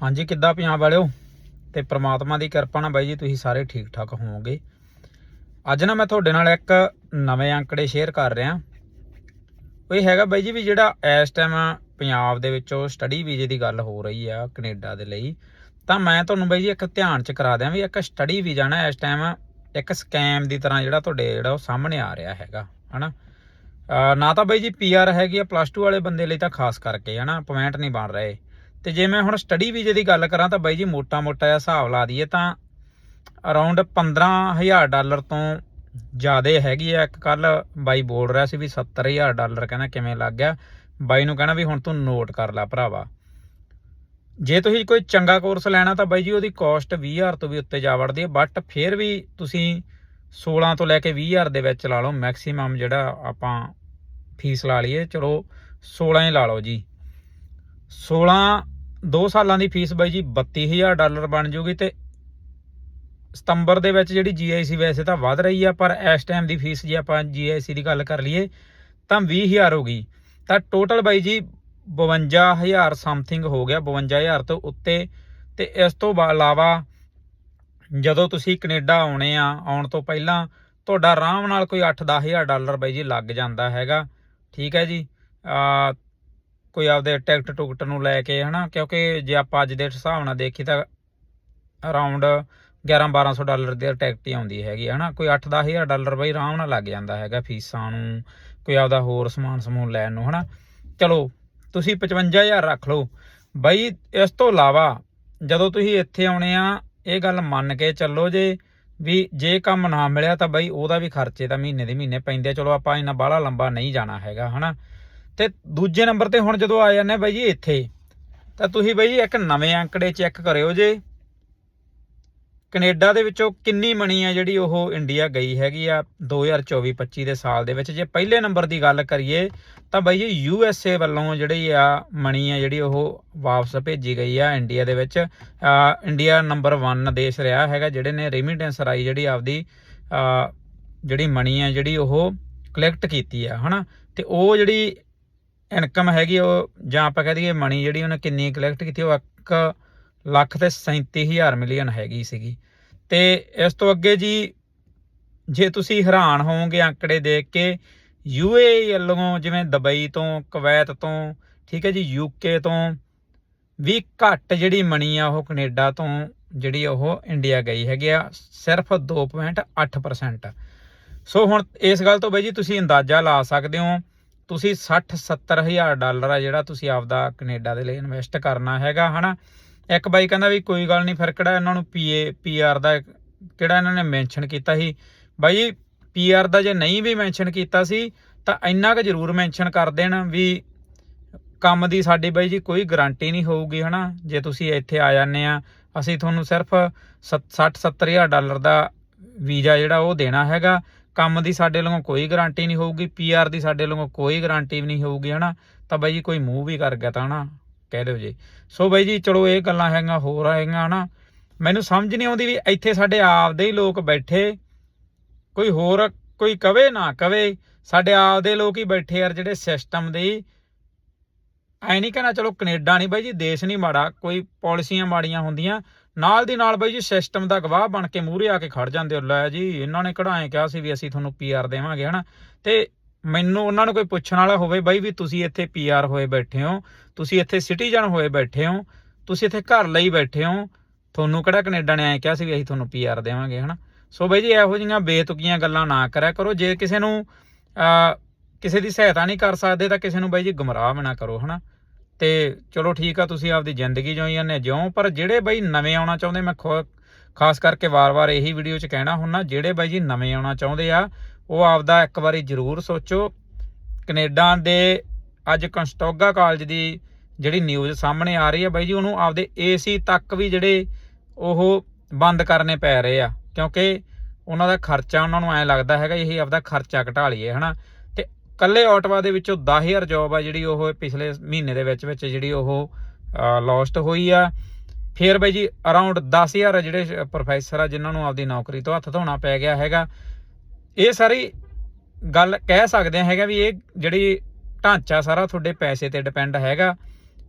ਹਾਂਜੀ, ਕਿੱਦਾਂ ਪੰਜਾਬ ਵਾਲਿਓ? ਤੇ ਪ੍ਰਮਾਤਮਾ ਦੀ ਕਿਰਪਾ ਨਾਲ ਬਾਈ ਜੀ, ਤੁਸੀਂ ਸਾਰੇ ਠੀਕ ਠਾਕ ਹੋਵੋਗੇ। ਅੱਜ ਨਾ ਮੈਂ ਤੁਹਾਡੇ ਨਾਲ ਇੱਕ ਨਵੇਂ ਅੰਕੜੇ ਸ਼ੇਅਰ ਕਰ ਰਿਹਾ। ਉਹ ਇਹ ਹੈਗਾ ਬਾਈ ਜੀ ਵੀ ਜਿਹੜਾ ਇਸ ਟਾਈਮ ਪੰਜਾਬ ਦੇ ਵਿੱਚੋਂ ਸਟੱਡੀ ਵੀਜ਼ੇ ਦੀ ਗੱਲ ਹੋ ਰਹੀ ਆ ਕੈਨੇਡਾ ਦੇ ਲਈ। ਤਾਂ ਮੈਂ ਤੁਹਾਨੂੰ ਬਾਈ ਜੀ ਇੱਕ ਧਿਆਨ ਚ ਕਰਾ ਦਿਆਂ ਵੀ ਇੱਕ ਸਟੱਡੀ ਵੀਜ਼ਾ ਨਾ ਇਸ ਟਾਈਮ ਇੱਕ ਸਕੈਮ ਦੀ ਤਰ੍ਹਾਂ ਜਿਹੜਾ ਤੁਹਾਡੇ ਜਿਹੜਾ ਉਹ ਸਾਹਮਣੇ ਆ ਰਿਹਾ ਹੈਗਾ, ਹਨਾ? ਨਾ ਤਾਂ ਬਾਈ ਜੀ ਪੀਆਰ ਹੈਗੀ ਆ ਪਲੱਸ 2 ਵਾਲੇ ਬੰਦੇ ਲਈ ਤਾਂ ਖਾਸ ਕਰਕੇ, ਹਨਾ? ਪੁਆਇੰਟ ਨਹੀਂ ਬਣ ਰਹੇ। ਤੇ ਜੇ ਮੈਂ ਹੁਣ ਸਟੱਡੀ ਵੀਜ਼ੇ ਦੀ ਗੱਲ ਕਰਾਂ ਤਾਂ ਬਾਈ ਜੀ ਮੋਟਾ-ਮੋਟਾ ਜਿਹਾ ਹਿਸਾਬ ਲਾ ਦਈਏ ਤਾਂ ਅਰਾਊਂਡ 15000 ਡਾਲਰ ਤੋਂ ਜ਼ਿਆਦੇ ਹੈਗੀ ਆ। ਇੱਕ ਕੱਲ ਬਾਈ ਬੋਲ ਰਿਹਾ ਸੀ ਵੀ 70000 ਡਾਲਰ ਕਹਿੰਦਾ ਕਿਵੇਂ ਲੱਗ ਗਿਆ। ਬਾਈ ਨੂੰ ਕਹਿਣਾ ਵੀ ਹੁਣ ਤੂੰ ਨੋਟ ਕਰ ਲੈ ਭਰਾਵਾ। ਜੇ ਤੁਸੀਂ ਕੋਈ ਚੰਗਾ ਕੋਰਸ ਲੈਣਾ ਤਾਂ ਬਾਈ ਜੀ ਉਹਦੀ ਕਾਸਟ 20000 ਤੋਂ ਵੀ ਉੱਤੇ ਜਾ ਵੜਦੀ ਹੈ ਬਟ ਫਿਰ ਵੀ ਤੁਸੀਂ 16 ਤੋਂ ਲੈ ਕੇ 20000 ਦੇ ਵਿੱਚ ਲਾ ਲਓ। ਮੈਕਸਿਮਮ ਜਿਹੜਾ ਆਪਾਂ ਫੀਸ ਲਾ ਲਈਏ, ਚਲੋ 16 ਹੀ ਲਾ ਲਓ ਜੀ। 16 2 ਸਾਲਾਂ ਦੀ ਫੀਸ ਬਾਈ ਜੀ 32000 ਡਾਲਰ ਬਣ ਜੂਗੀ ਤੇ ਸਤੰਬਰ ਦੇ ਵਿੱਚ ਜਿਹੜੀ GIC ਵੈਸੇ ਤਾਂ ਵਧ ਰਹੀ ਆ, ਪਰ ਇਸ ਟਾਈਮ ਦੀ ਫੀਸ ਜੇ ਆਪਾਂ GIC ਦੀ ਗੱਲ ਕਰ ਲਈਏ, ਤਾਂ 20000 ਹੋ ਗਈ। ਤਾਂ ਟੋਟਲ ਬਾਈ ਜੀ 52000 ਸਮਥਿੰਗ ਹੋ ਗਿਆ 52000 ਤੋਂ ਉੱਤੇ। ਤੇ ਇਸ ਤੋਂ ਬਾ- ਇਲਾਵਾ ਜਦੋਂ ਤੁਸੀਂ ਕੈਨੇਡਾ ਆਉਣੇ ਆ, ਆਉਣ ਤੋਂ ਪਹਿਲਾਂ ਤੁਹਾਡਾ ਆਰਾਮ ਨਾਲ ਕੋਈ 8-10000 ਡਾਲਰ ਬਾਈ ਜੀ ਲੱਗ ਜਾਂਦਾ ਹੈਗਾ। ਠੀਕ ਹੈ ਜੀ। ਕੋਈ ਆਪਦੇ ਟਿਕਟ ਟੁਕਟ ਨੂੰ ਲੈ ਕੇ, ਹਨਾ? ਕਿਉਂਕਿ ਜੇ ਆਪਾਂ ਅੱਜ ਦੇ ਹਿਸਾਬ ਨਾਲ ਦੇਖੀ ਤਾਂ ਅਰਾਊਂਡ 11-1200 ਡਾਲਰ ਦੀ ਟਿਕਟ ਹੀ ਆਉਂਦੀ ਹੈਗੀ, ਹਨਾ? ਕੋਈ 8-10000 ਡਾਲਰ ਬਈ ਆਰਾਮ ਨਾਲ ਲੱਗ ਜਾਂਦਾ ਹੈਗਾ ਫੀਸਾਂ ਨੂੰ, ਕੋਈ ਆਪਦਾ ਹੋਰ ਸਮਾਨ ਸਮੂਨ ਲੈਣ ਨੂੰ, ਹਨਾ? ਚਲੋ, ਤੁਸੀਂ 55000 ਰੱਖ ਲਓ। ਬਈ, ਇਸ ਤੋਂ ਇਲਾਵਾ ਜਦੋਂ ਤੁਸੀਂ ਇੱਥੇ ਆਉਣੇ ਆ, ਇਹ ਗੱਲ ਮੰਨ ਕੇ ਚੱਲੋ ਜੇ, ਵੀ ਜੇ ਕੰਮ ਨਾ ਮਿਲਿਆ ਤਾਂ ਬਈ ਉਹਦਾ ਵੀ ਖਰਚੇ ਤਾਂ ਮਹੀਨੇ ਦੇ ਮਹੀਨੇ ਪੈਂਦੇ ਚਲੋ ਆਪਾਂ ਇੰਨਾ ਬਾਹਲਾ ਲੰਬਾ ਨਹੀਂ ਜਾਣਾ ਹੈਗਾ, ਹਨਾ? ਤੇ ਦੂਜੇ ਨੰਬਰ ਤੇ ਹੁਣ ਜਦੋਂ ਆ ਜਾਂਦੇ ਬਾਈ ਜੀ ਇੱਥੇ, ਤਾਂ ਤੁਸੀਂ ਬਾਈ ਜੀ ਇੱਕ ਨਵੇਂ ਅੰਕੜੇ ਚੈੱਕ ਕਰਿਓ ਜੇ। ਕੈਨੇਡਾ ਦੇ ਵਿੱਚੋਂ ਕਿੰਨੀ ਮਣੀ ਆ ਜਿਹੜੀ ਉਹ ਇੰਡੀਆ ਗਈ ਹੈਗੀ ਆ 2024-25 ਦੇ ਸਾਲ ਦੇ ਵਿੱਚ। ਜੇ ਪਹਿਲੇ ਨੰਬਰ ਦੀ ਗੱਲ ਕਰੀਏ, ਤਾਂ ਬਾਈ ਜੀ ਯੂ ਐਸ ਏ ਵੱਲੋਂ ਜਿਹੜੀ ਆ ਮਣੀ ਆ ਜਿਹੜੀ ਉਹ ਵਾਪਸ ਭੇਜੀ ਗਈ ਆ ਇੰਡੀਆ ਦੇ ਵਿੱਚ। ਇੰਡੀਆ ਨੰਬਰ 1 ਦੇਸ਼ ਰਿਹਾ ਹੈਗਾ, ਜਿਹੜੇ ਨੇ ਰੈਮਿਟੈਂਸ ਰਾਈ ਜਿਹੜੀ ਆਪਦੀ ਜਿਹੜੀ ਮਣੀ ਆ ਜਿਹੜੀ ਉਹ ਕਲੈਕਟ ਕੀਤੀ ਆ, ਹਨਾ? ਤੇ ਉਹ ਜਿਹੜੀ ਇਨਕਮ ਹੈਗੀ ਉਹ ਜਾਂ ਆਪਾਂ ਕਹਿ ਦਈਏ ਮਣੀ ਜਿਹੜੀ ਉਹਨੇ ਕਿੰਨੀ ਕਲੈਕਟ ਕੀਤੀ, ਉਹ 1 ਲੱਖ ਤੇ 37000 ਮਿਲੀਅਨ ਹੈਗੀ ਸੀਗੀ। ਤੇ ਇਸ ਤੋਂ ਅੱਗੇ ਜੀ, ਜੇ ਤੁਸੀਂ ਹੈਰਾਨ ਹੋਵੋਗੇ ਅੰਕੜੇ ਦੇਖ ਕੇ ਯੂਏਈ ਵੱਲੋਂ ਜਿਵੇਂ ਦੁਬਈ ਤੋਂ, ਕੁਵੈਤ ਤੋਂ, ਠੀਕ ਹੈ ਜੀ ਯੂਕੇ ਤੋਂ ਵੀ ਘੱਟ ਜਿਹੜੀ ਮਣੀ ਆ ਉਹ ਕੈਨੇਡਾ ਤੋਂ ਜਿਹੜੀ ਉਹ ਇੰਡੀਆ ਗਈ ਹੈਗੀ ਆ, ਸਿਰਫ 2.8% ਸੋ ਹੁਣ ਇਸ ਗੱਲ ਤੋਂ ਬਈ ਜੀ ਤੁਸੀਂ ਅੰਦਾਜ਼ਾ ਲਾ ਸਕਦੇ ਹੋ ਤੁਸੀਂ 60 70000 ਡਾਲਰ ਆ ਜਿਹੜਾ ਤੁਸੀਂ ਆਪਦਾ ਕੈਨੇਡਾ ਦੇ ਲਈ ਇਨਵੈਸਟ ਕਰਨਾ ਹੈਗਾ, ਹਨਾ? ਇੱਕ ਬਾਈ ਕਹਿੰਦਾ ਵੀ ਕੋਈ ਗੱਲ ਨਹੀਂ, ਫਿਰ ਕਿਹੜਾ ਇਹਨਾਂ ਨੂੰ ਪੀਏ ਪੀਆਰ ਦਾ ਕਿਹੜਾ ਇਹਨਾਂ ਨੇ ਮੈਂਸ਼ਨ ਕੀਤਾ ਸੀ? ਬਾਈ ਪੀਆਰ ਦਾ ਜੇ ਨਹੀਂ ਵੀ ਮੈਂਸ਼ਨ ਕੀਤਾ ਸੀ, ਤਾਂ ਇੰਨਾ ਕੁ ਜ਼ਰੂਰ ਮੈਂਸ਼ਨ ਕਰ ਦੇਣ ਵੀ ਕੰਮ ਦੀ ਸਾਡੀ ਬਾਈ ਜੀ ਕੋਈ ਗਾਰੰਟੀ ਨਹੀਂ ਹੋਊਗੀ, ਹਨਾ? ਜੇ ਤੁਸੀਂ ਇੱਥੇ ਆ ਜਾਂਦੇ ਆ, ਅਸੀਂ ਤੁਹਾਨੂੰ ਸਿਰਫ 60 70000 ਡਾਲਰ ਦਾ ਵੀਜ਼ਾ ਜਿਹੜਾ ਉਹ ਦੇਣਾ ਹੈਗਾ। ਕੰਮ ਦੀ ਸਾਡੇ ਵੱਲੋਂ ਕੋਈ ਗਾਰੰਟੀ ਨਹੀਂ ਹੋਊਗੀ ਪੀਆਰ ਦੀ ਸਾਡੇ ਵੱਲੋਂ ਕੋਈ ਗਾਰੰਟੀ ਵੀ ਨਹੀਂ ਹੋਊਗੀ, ਹਨਾ? ਤਾਂ ਬਾਈ ਜੀ ਕੋਈ ਮੂੰਹ ਵੀ ਕਰ ਗਿਆ ਤਾਂ, ਹਨਾ? ਕਹਿ ਦਿਓ ਜੀ। ਸੋ ਬਾਈ ਜੀ, ਚਲੋ ਇਹ ਗੱਲਾਂ ਹੈਗੀਆਂ, ਹੋਰ ਹੈਗੀਆਂ, ਹਨਾ? ਮੈਨੂੰ ਸਮਝ ਨਹੀਂ ਆਉਂਦੀ ਵੀ ਇੱਥੇ ਸਾਡੇ ਆਪਦੇ ਹੀ ਲੋਕ ਬੈਠੇ। ਕੋਈ ਹੋਰ, ਕੋਈ ਕਵੇ ਨਾ ਕਵੇ, ਸਾਡੇ ਆਪਦੇ ਲੋਕ ਹੀ ਬੈਠੇ ਯਾਰ ਜਿਹੜੇ ਸਿਸਟਮ ਦੇ। ਐ ਨਹੀਂ ਕਹਿਣਾ, ਚਲੋ ਕੈਨੇਡਾ ਨਹੀਂ ਬਾਈ ਜੀ, ਦੇਸ਼ ਨਹੀਂ ਮਾੜਾ, ਕੋਈ ਪਾਲਿਸੀਆਂ ਮਾੜੀਆਂ ਹੁੰਦੀਆਂ। ਨਾਲ ਦੀ ਨਾਲ ਬਾਈ ਜੀ ਸਿਸਟਮ ਦਾ ਗਵਾਹ ਬਣ ਕੇ ਮੂਹਰੇ ਆ ਕੇ ਖੜ ਜਾਂਦੇ ਹੋ ਲੈ ਜੀ, ਇਹਨਾਂ ਨੇ ਕਢਾਏ ਕਿਹਾ ਸੀ ਵੀ ਅਸੀਂ ਤੁਹਾਨੂੰ ਪੀਆਰ ਦੇਵਾਂਗੇ, ਹਨਾ? ਤੇ ਮੈਨੂੰ ਉਹਨਾਂ ਨੂੰ ਕੋਈ ਪੁੱਛਣ ਵਾਲਾ ਹੋਵੇ ਬਾਈ ਵੀ ਤੁਸੀਂ ਇੱਥੇ ਪੀਆਰ ਹੋਏ ਬੈਠੇ ਹੋ, ਤੁਸੀਂ ਇੱਥੇ ਸਿਟੀਜ਼ਨ ਹੋਏ ਬੈਠੇ ਹੋ, ਤੁਸੀਂ ਇੱਥੇ ਘਰ ਲਈ ਬੈਠੇ ਹੋ, ਤੁਹਾਨੂੰ ਕਿਹੜਾ ਕੈਨੇਡਾ ਨੇ ਐ ਕਿਹਾ ਸੀ ਵੀ ਅਸੀਂ ਤੁਹਾਨੂੰ ਪੀਆਰ ਦੇਵਾਂਗੇ, ਹਨਾ? ਸੋ ਬਾਈ ਜੀ ਇਹੋ ਜਿਹੀਆਂ ਬੇਤੁਕੀਆਂ ਗੱਲਾਂ ਨਾ ਕਰਿਆ ਕਰੋ। ਜੇ ਕਿਸੇ ਨੂੰ ਕਿਸੇ ਦੀ ਸਹਾਇਤਾ ਨਹੀਂ ਕਰ ਸਕਦੇ ਤਾਂ ਕਿਸੇ ਨੂੰ ਬਾਈ ਜੀ ਗੁੰਮਰਾਹ ਵੀ ਨਾ ਕਰੋ, ਹਨਾ? ਤੇ ਚਲੋ ਠੀਕ ਆ, ਤੁਸੀਂ ਆਪਦੀ ਜ਼ਿੰਦਗੀ ਜਿਉਂ ਜਾਂਦੇ ਜਿਉਂ, ਪਰ ਜਿਹੜੇ ਬਾਈ ਨਵੇਂ ਆਉਣਾ ਚਾਹੁੰਦੇ, ਮੈਂ ਖੁ- ਖਾਸ ਕਰਕੇ ਵਾਰ-ਵਾਰ ਇਹੀ ਵੀਡੀਓ 'ਚ ਕਹਿਣਾ ਹੁੰਨਾ, ਜਿਹੜੇ ਬਾਈ ਜੀ ਨਵੇਂ ਆਉਣਾ ਚਾਹੁੰਦੇ ਆ, ਉਹ ਆਪਦਾ ਇੱਕ ਵਾਰੀ ਜ਼ਰੂਰ ਸੋਚੋ। ਕੈਨੇਡਾ ਦੇ ਅੱਜ ਕੰਸਟੋਗਾ ਕਾਲਜ ਦੀ ਜਿਹੜੀ ਨਿਊਜ਼ ਸਾਹਮਣੇ ਆ ਰਹੀ ਹੈ ਬਾਈ ਜੀ, ਉਹਨੂੰ ਆਪਦੇ ਏਸੀ ਤੱਕ ਵੀ ਜਿਹੜੇ ਉਹ ਬੰਦ ਕਰਨੇ ਪੈ ਰਹੇ ਆ, ਕਿਉਂਕਿ ਉਹਨਾਂ ਦਾ ਖਰਚਾ ਉਹਨਾਂ ਨੂੰ ਐ ਲੱਗਦਾ ਹੈਗਾ, ਇਹ ਆਪਦਾ ਖਰਚਾ ਘਟਾ ਲਈਏ, ਹਨਾ? ਕੱਲੇ ਆਟਵਾ ਦੇ ਵਿੱਚੋਂ 10000 ਜੌਬ ਆ ਜਿਹੜੀ ਉਹ ਪਿਛਲੇ ਮਹੀਨੇ ਦੇ ਵਿੱਚ ਵਿੱਚ ਜਿਹੜੀ ਉਹ ਲੋਸਟ ਹੋਈ ਆ। ਫਿਰ ਬਾਈ ਜੀ ਅਰਾਊਂਡ 10000 ਜਿਹੜੇ ਪ੍ਰੋਫੈਸਰ ਆ ਜਿਨ੍ਹਾਂ ਨੂੰ ਆਪਦੀ ਨੌਕਰੀ ਤੋਂ ਹੱਥ ਧੋਣਾ ਪੈ ਗਿਆ ਹੈਗਾ। ਇਹ ਸਾਰੀ ਗੱਲ ਕਹਿ ਸਕਦੇ ਹੈਗਾ ਵੀ ਇਹ ਜਿਹੜੀ ਢਾਂਚਾ ਸਾਰਾ ਤੁਹਾਡੇ ਪੈਸੇ ਤੇ ਡਿਪੈਂਡ ਹੈਗਾ।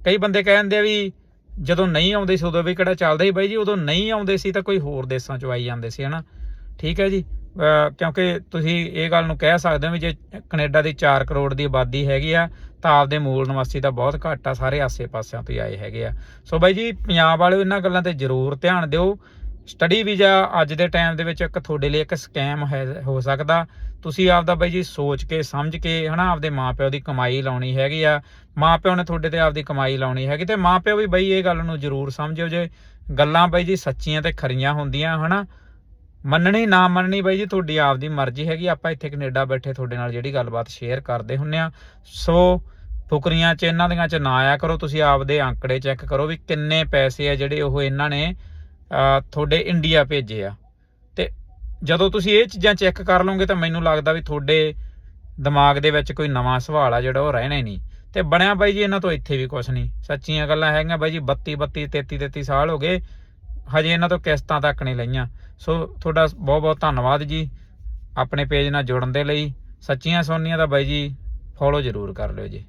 ਕਈ ਬੰਦੇ ਕਹਿੰਦੇ ਆ ਵੀ ਜਦੋਂ ਨਹੀਂ ਆਉਂਦੇ ਸੀ ਉਦੋਂ ਵੀ ਕਿਹੜਾ ਚੱਲਦਾ ਸੀ। ਬਾਈ ਜੀ ਉਦੋਂ ਨਹੀਂ ਆਉਂਦੇ ਸੀ ਤਾਂ ਕੋਈ ਹੋਰ ਦੇਸ਼ਾਂ ਚੋਂ ਆਈ ਜਾਂਦੇ ਸੀ, ਹਨਾ? ਠੀਕ ਹੈ ਜੀ। ਕਿਉਂਕਿ ਤੁਸੀਂ ਇਹ ਗੱਲ ਨੂੰ ਕਹਿ ਸਕਦੇ ਹੋ ਵੀ ਜੇ ਕੈਨੇਡਾ ਦੀ 4 ਕਰੋੜ ਦੀ ਆਬਾਦੀ ਹੈਗੀ ਆ, ਤਾਂ ਆਪਦੇ ਮੂਲ ਨਿਵਾਸੀ ਤਾਂ ਬਹੁਤ ਘੱਟ ਆ, ਸਾਰੇ ਆਸੇ-ਪਾਸਿਆਂ ਤੋਂ ਹੀ ਆਏ ਹੈਗੇ ਆ। ਸੋ ਬਾਈ ਜੀ, ਪੰਜਾਬ ਵਾਲਿਓ ਇਹਨਾਂ ਗੱਲਾਂ ਤੇ ਜ਼ਰੂਰ ਧਿਆਨ ਦਿਓ। ਸਟੱਡੀ ਵੀਜ਼ਾ ਅੱਜ ਦੇ ਟਾਈਮ ਦੇ ਵਿੱਚ ਇੱਕ ਤੁਹਾਡੇ ਲਈ ਇੱਕ ਸਕੈਮ ਹੈ, ਹੋ ਸਕਦਾ। ਤੁਸੀਂ ਆਪਦਾ ਬਾਈ ਜੀ ਸੋਚ ਕੇ, ਸਮਝ ਕੇ ਹਨਾ, ਆਪਦੇ ਮਾਪਿਓ ਦੀ ਕਮਾਈ ਲਾਉਣੀ ਹੈਗੀ ਆ। ਮਾਪਿਓ ਨੇ ਤੁਹਾਡੇ ਤੇ ਆਪਦੀ ਕਮਾਈ ਲਾਉਣੀ ਹੈਗੀ ਤੇ ਮਾਪਿਓ ਵੀ ਬਾਈ ਇਹ ਗੱਲ ਨੂੰ ਜ਼ਰੂਰ ਸਮਝਿਓ ਜੇ ਗੱਲਾਂ ਬਾਈ ਜੀ ਸੱਚੀਆਂ ਤੇ ਖਰੀਆਂ ਹੁੰਦੀਆਂ ਹਨਾ। ਮੰਨਣੀ, ਨਾ ਮੰਨਣੀ ਬਾਈ ਜੀ, ਤੁਹਾਡੀ ਆਪਦੀ ਮਰਜ਼ੀ ਹੈਗੀ। ਆਪਾਂ ਇੱਥੇ ਕੈਨੇਡਾ ਬੈਠੇ ਤੁਹਾਡੇ ਨਾਲ ਜਿਹੜੀ ਗੱਲਬਾਤ ਸ਼ੇਅਰ ਕਰਦੇ ਹੁੰਨੇ ਆ। ਸੋ ਫੁਕਰੀਆਂ ਚ, ਇਹਨਾਂ ਦੀਆਂ ਚ ਨਾ ਆਇਆ ਕਰੋ। ਤੁਸੀਂ ਆਪਦੇ ਅੰਕੜੇ ਚੈੱਕ ਕਰੋ ਵੀ ਕਿੰਨੇ ਪੈਸੇ ਆ ਜਿਹੜੇ ਉਹ ਇਹਨਾਂ ਨੇ ਤੁਹਾਡੇ ਇੰਡੀਆ ਭੇਜੇ ਆ। ਤੇ ਜਦੋਂ ਤੁਸੀਂ ਇਹ ਚੀਜ਼ਾਂ ਚੈੱਕ ਕਰ ਲਓਗੇ ਤਾਂ ਮੈਨੂੰ ਲੱਗਦਾ ਵੀ ਤੁਹਾਡੇ ਦਿਮਾਗ ਦੇ ਵਿੱਚ ਕੋਈ ਨਵਾਂ ਸਵਾਲ ਆ ਜਿਹੜਾ ਉਹ ਰਹਿਣਾ ਹੀ ਨਹੀਂ। ਤੇ ਬਣਿਆ ਬਾਈ ਜੀ, ਇਹਨਾਂ ਤੋਂ ਇੱਥੇ ਵੀ ਕੁਝ ਨਹੀਂ। ਸੱਚੀਆਂ ਗੱਲਾਂ ਹੈਗੀਆਂ ਬਾਈ ਜੀ 32 32 33 33 ਸਾਲ ਹੋ ਗਏ। ਹਜੇ ਇਹਨਾਂ ਤੋਂ ਕਿਸ਼ਤਾਂ ਤੱਕ ਨਹੀਂ ਲਈਆਂ। ਸੋ ਤੁਹਾਡਾ ਬਹੁਤ ਬਹੁਤ ਧੰਨਵਾਦ ਜੀ ਆਪਣੇ ਪੇਜ ਨਾਲ ਜੁੜਨ ਦੇ ਲਈ। ਸੱਚੀਆਂ ਸੋਨੀਆਂ ਦਾ ਬਾਈ ਜੀ ਫੋਲੋ ਜ਼ਰੂਰ ਕਰ ਲਿਓ ਜੀ।